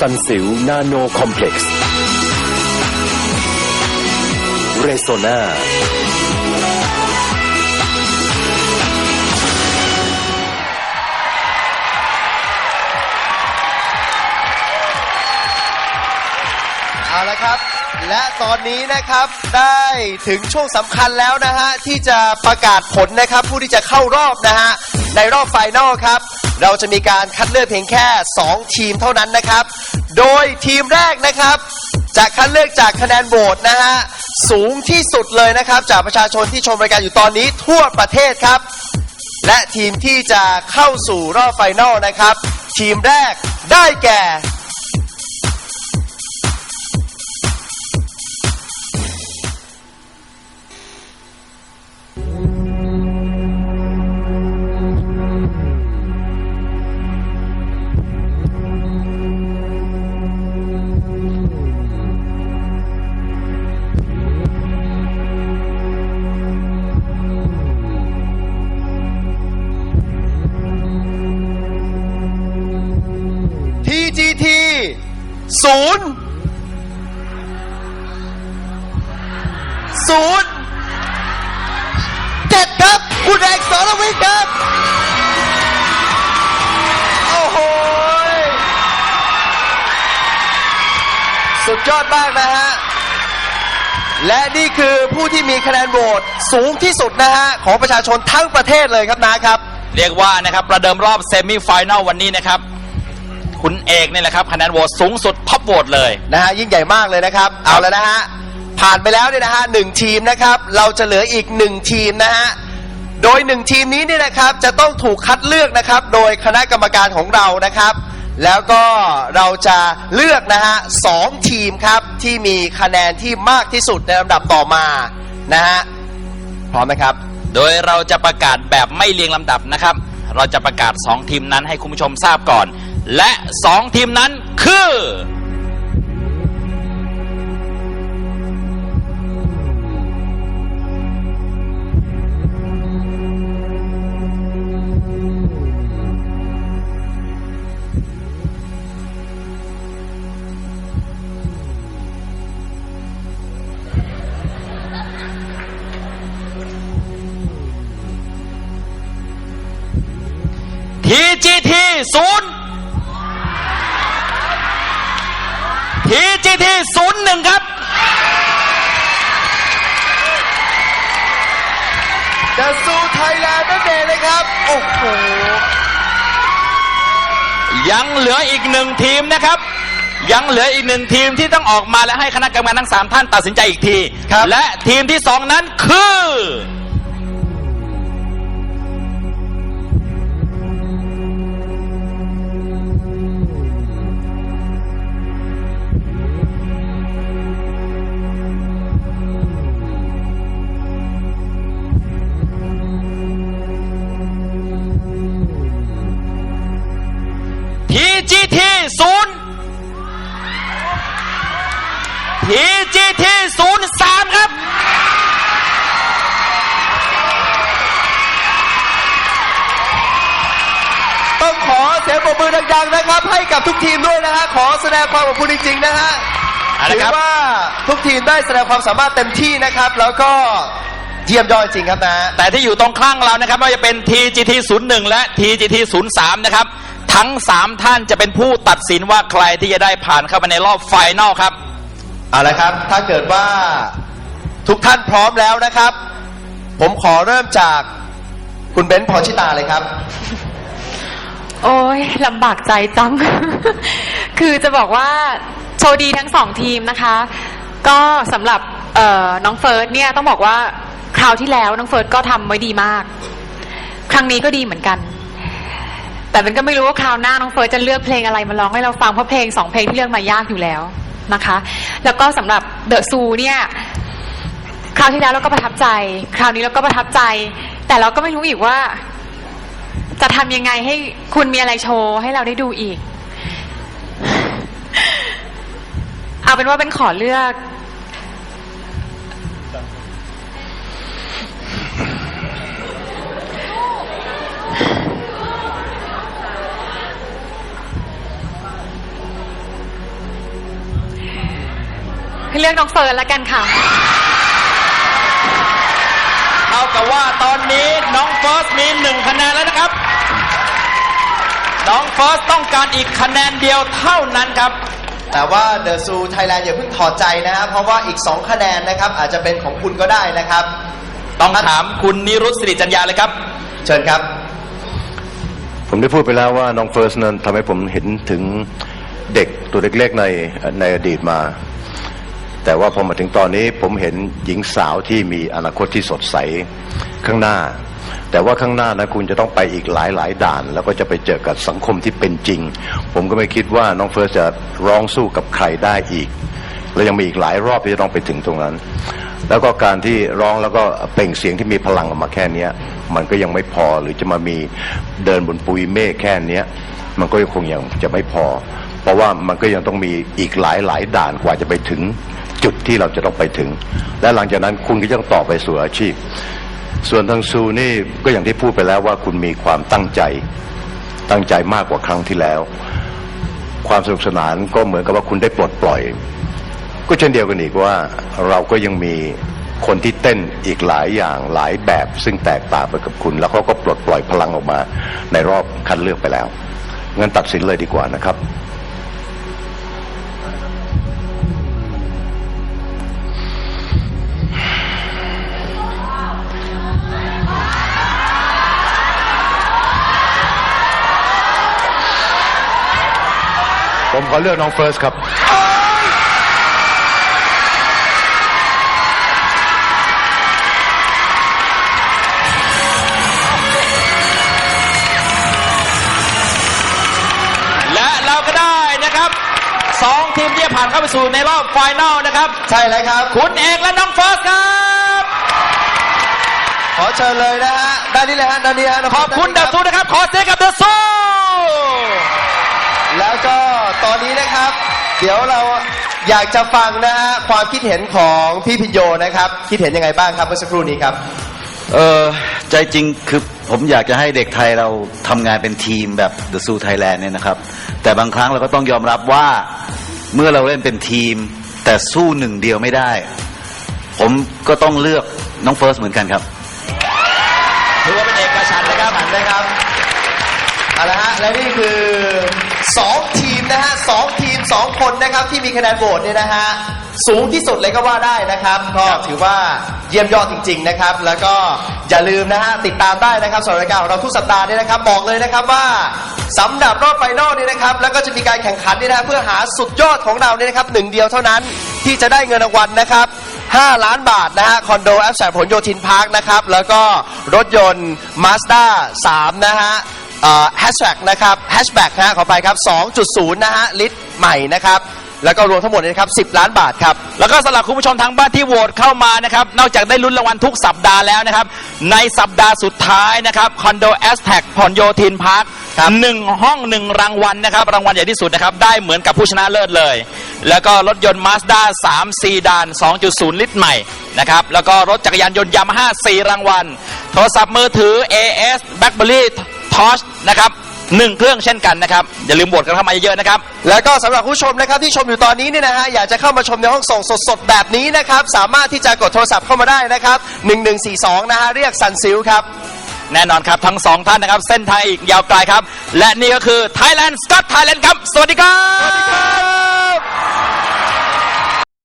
ซันสิวนาโนคอมเพล็กซ์เรโซนาเอาละครับ และตอนนี้นะครับได้ถึงช่วงสำคัญแล้วนะฮะ ที่จะประกาศผลนะครับ ผู้ที่จะเข้ารอบนะฮะ ในรอบไฟนอลครับ เราจะมีการคัดเลือกเพียงแค่ 2 ทีมเท่านั้นนะครับ โดยทีมแรกนะครับ จะคัดเลือกจากคะแนนโหวตนะฮะสูงที่สุดเลยนะครับ จากประชาชนที่ชมรายการอยู่ตอนนี้ทั่วประเทศครับ และทีมที่จะเข้าสู่รอบไฟนอลนะครับ ทีมแรกได้แก่ ศูนย์ศูนย์เจ็ดครับ คุณเอกสรวิทย์ครับ โอ้โห สุดยอดมากนะฮะ และนี่คือผู้ที่มีคะแนนโหวตสูงที่สุดนะฮะ ของประชาชนทั้งประเทศเลยครับนะครับ เรียกว่านะครับ ประเดิมรอบเซมิไฟแนลวันนี้นะครับ คุณเอกนี่แหละครับคะแนนโหวตสูงสุดท็อปโหวตเลยนะฮะยิ่งใหญ่มากเลยนะครับ เอาแล้วนะฮะผ่านไปแล้วเนี่ยนะฮะหนึ่งทีมนะครับ เราจะเหลืออีกหนึ่งทีมนะฮะโดยหนึ่งทีมนี้เนี่ยนะครับจะต้องถูกคัดเลือกนะครับ โดยคณะกรรมการของเรานะครับ แล้วก็เราจะเลือกนะฮะสองทีมครับที่มีคะแนนที่มากที่สุดในลำดับต่อมานะฮะพร้อมไหมครับ โดยเราจะประกาศแบบไม่เรียงลำดับนะครับ เราจะประกาศ 2 ทีมนั้นให้คุณผู้ชมทราบก่อน และ2ทีมนั้นคือ TGT ศูนย์ TGT ศูนย์หนึ่งครับ จะสู้ไทยแลนด์นั่นเองนะครับ โอ้โห ยังเหลืออีกหนึ่งทีมนะครับ ยังเหลืออีกหนึ่งทีมที่ต้องออกมาและให้คณะกรรมการทั้งสามท่านตัดสินใจอีกที ครับ และทีมที่สองนั้นคือ TGT ศูนย์สามครับ ต้องขอเสียงปรบมือดังๆนะครับ ให้กับทุกทีมด้วยนะฮะขอแสดงความขอบคุณจริงๆนะฮะเอาละถือครับ ว่าทุกทีมได้แสดงความสามารถเต็มที่นะครับ แล้วก็เยี่ยมยอดจริงครับนะ แต่ที่อยู่ตรงข้างเรานะครับไม่ว่าจะเป็น TGT 01และ TGT 03นะครับ ทั้ง 3 ท่านจะเป็นผู้ตัดสินว่าใครที่จะได้ผ่านเข้าไปในรอบไฟนอลครับ เอาละครับ ถ้าเกิดว่าทุกท่านพร้อมแล้วนะครับ ผมขอเริ่มจากคุณเบนซ์พรชิตาเลยครับ โอ้ยลำบากใจจัง คือจะบอกว่าโชว์ดีทั้งสองทีมนะคะ ก็สำหรับน้องเฟิร์สเนี่ยต้องบอกว่าคราวที่แล้วน้องเฟิร์สก็ทำไว้ดีมาก ครั้งนี้ก็ดีเหมือนกัน แต่เป็นก็ไม่รู้ว่าคราวหน้าน้องเฟิร์สจะเลือกเพลงอะไรมาร้องให้เราฟังเพราะเพลงสองเพลงที่เลือกมายากอยู่แล้ว นะคะ แล้วก็สำหรับเดอะซูเนี่ยคราวที่แล้วเราก็ประทับใจ คราวนี้เราก็ประทับใจ แต่เราก็ไม่รู้อีกว่า จะทำยังไงให้คุณมีอะไรโชว์ให้เราได้ดูอีก เอาเป็นว่าเป็นขอเลือก เลือกน้องเฟิร์นละกันค่ะ เท่ากับว่าตอนนี้น้องเฟิร์สมีหนึ่งคะแนนแล้วนะครับ น้องเฟิร์สต้องการอีกคะแนนเดียวเท่านั้นครับ แต่ว่าเดอะซูไทยแลนด์อย่าเพิ่งถอดใจนะฮะเพราะว่าอีก 2 คะแนนนะครับ อาจจะเป็นของคุณก็ได้นะครับ ต้องถามคุณนิรุตสิริจัญญาเลยครับ เชิญครับ ผมได้พูดไปแล้วว่าน้องเฟิร์สนั้นทำให้ผมเห็นถึงเด็กตัวเล็กๆในในอดีตมา แต่ว่าพอมาถึงตอนนี้ผมเห็นหญิงสาวที่มีอนาคตที่สดใสข้างหน้า แต่ว่าข้างหน้านะคุณจะต้องไปอีกหลายหลายด่าน แล้วก็จะไปเจอกับสังคมที่เป็นจริง ผมก็ไม่คิดว่าน้องเฟิร์สจะร้องสู้กับใครได้อีก และยังมีอีกหลายรอบที่จะต้องไปถึงตรงนั้น แล้วก็การที่ร้องแล้วก็เปล่งเสียงที่มีพลังออกมาแค่นี้มันก็ยังไม่พอหรือจะมามีเดินบนปุยเมฆแค่นี้มันก็ยังคงยังจะไม่พอ เพราะว่ามันก็ยังต้องมีอีกหลายหลายด่านกว่าจะไปถึง จุดที่เราจะต้องไปถึง และหลังจากนั้นคุณก็ยังต่อไปสู่อาชีพ ส่วนทางซูนี่ก็อย่างที่พูดไปแล้วว่าคุณมีความตั้งใจ ตั้งใจมากกว่าครั้งที่แล้ว ความสนุกสนานก็เหมือนกับว่าคุณได้ปลดปล่อย ก็เช่นเดียวกันอีกว่าเราก็ยังมีคนที่เต้นอีกหลายอย่างหลายแบบ ซึ่งแตกต่างไปกับคุณ แล้วเขาก็ปลดปล่อยพลังออกมาในรอบคัดเลือกไปแล้วงั้นตัดสินเลยดีกว่านะครับ ผมขอเลือกน้องเฟิร์สครับ และเราก็ได้นะครับสองทีมที่จะผ่านเข้าไปสู่ในรอบไฟนอลนะครับ ใช่แล้วครับ คุณเอกและน้องเฟิร์สครับ ขอเชิญเลยนะฮะด้านนี้เลยฮะด้านนี้ฮะน้งขอบคุณด้าเดนอะนี้ซูนะครับ ขอเสียงกับเดอะซู แล้วก็ตอนนี้นะครับ เดี๋ยวเราอยากจะฟังนะฮะความคิดเห็นของพี่พิญโยนะครับ คิดเห็นยังไงบ้างครับเมื่อสักครู่นี้ครับ เออใจจริงคือผมอยากจะให้เด็กไทยเราทำงานเป็นทีมแบบ The Zoo Thailand เนี่ยนะครับ แต่บางครั้งเราก็ต้องยอมรับว่าเมื่อเราเล่นเป็นทีม แต่สู้หนึ่งเดียวไม่ได้ ผมก็ต้องเลือกน้องเฟิร์สเหมือนกันครับ ถือว่าเป็นเอกฉันท์นะครับนะครับ เอาละฮะ และนี่คือ2ทีมนะฮะสองทีม2คนนะครับที่มีคะแนนโหวตเนี่ยนะฮะสูงที่สุดเลยก็ว่าได้นะครับ ก็ถือว่าเยี่ยมยอดจริง ๆนะครับ แล้วก็อย่าลืมนะฮะติดตามได้นะครับสำหรับรายการของเราทุกสัปดาห์เนี่ยนะครับ บอกเลยนะครับว่าสำหรับรอบไฟนอลนี่นะครับ แล้วก็จะมีการแข่งขันนี่นะเพื่อหาสุดยอดของเราเนี่ยนะครับหนึ่งเดียวเท่านั้นที่จะได้เงินรางวัลนะครับ5 ล้านบาทนะฮะ คอนโดแอปแสงผลโยธินพาร์คนะครับ แล้วก็รถยนต์ Mazda 3 นะฮะ แฮชแท็กนะครับแฮชแบ็กนะฮะขอไปครับ 2.0 นะฮะ ลิตรใหม่นะครับ แล้วก็รวมทั้งหมดเนยนะครับ 10 ล้านบาทครับ แล้วก็สำหรับคุณผู้ชมทางบ้านที่โหวตเข้ามานะครับ นอกจากได้ลุ้นรางวัลทุกสัปดาห์แล้วนะครับ ในสัปดาห์สุดท้ายนะครับคอนโดแอสแท็กพรโยธินพาร์คหนึ่งห้องหนึ่งรางวัลนะครับ รางวัลใหญ่ที่สุดนะครับ ได้เหมือนกับผู้ชนะเลิศเลย แล้วก็รถยนต์มาสด้า3ซีดาน 2.0 ลิตรใหม่นะครับ แล้วก็รถจักรยานยนต์ยามาฮ่า4รางวัล โทรศัพท์มือถือ AS BlackBerry Torch นะครับหนึ่งเครื่องเช่นกันนะครับ อย่าลืมโหวตกันเข้ามาเยอะๆนะครับ แล้วก็สำหรับผู้ชมนะครับที่ชมอยู่ตอนนี้เนี่ยนะฮะอยากจะเข้ามาชมในห้องส่งสดๆ แบบนี้นะครับ สามารถที่จะกดโทรศัพท์เข้ามาได้นะครับ 1142 นะฮะเรียกสันซิลครับ แน่นอนครับ ทั้งสองท่านนะครับ เส้นทางอีกยาวไกลครับ และนี่ก็คือ Thailand Scott Thailand ครับ สวัสดีครับ